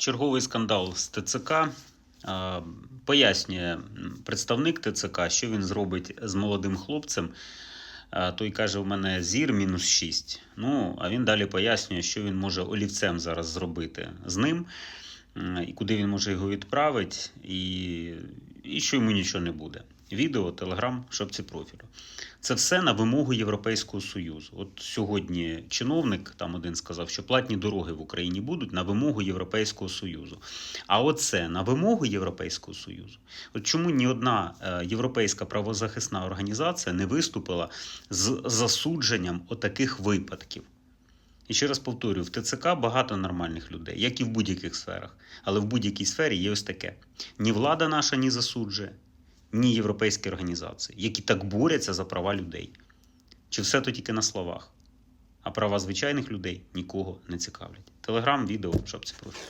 Черговий скандал з ТЦК. Пояснює представник ТЦК, що він зробить з молодим хлопцем. Той каже, у мене зір мінус 6. Ну, а він далі пояснює, що він може олівцем зараз зробити з ним, і куди він може його відправити, і, і що йому нічого не буде. Відео, телеграм, шапці профілю. Це все на вимогу Європейського Союзу. От сьогодні чиновник там один сказав, що платні дороги в Україні будуть на вимогу Європейського Союзу. А оце на вимогу Європейського Союзу. От чому ні одна е, європейська правозахисна організація не виступила з засудженням отаких випадків? І ще раз повторюю, в ТЦК багато нормальних людей, як і в будь-яких сферах. Але в будь-якій сфері є ось таке: ні влада наша не засуджує, ні європейські організації, які так борються за права людей. Чи все то тільки на словах? А права звичайних людей нікого не цікавлять. Телеграм, відео, шапці профіль.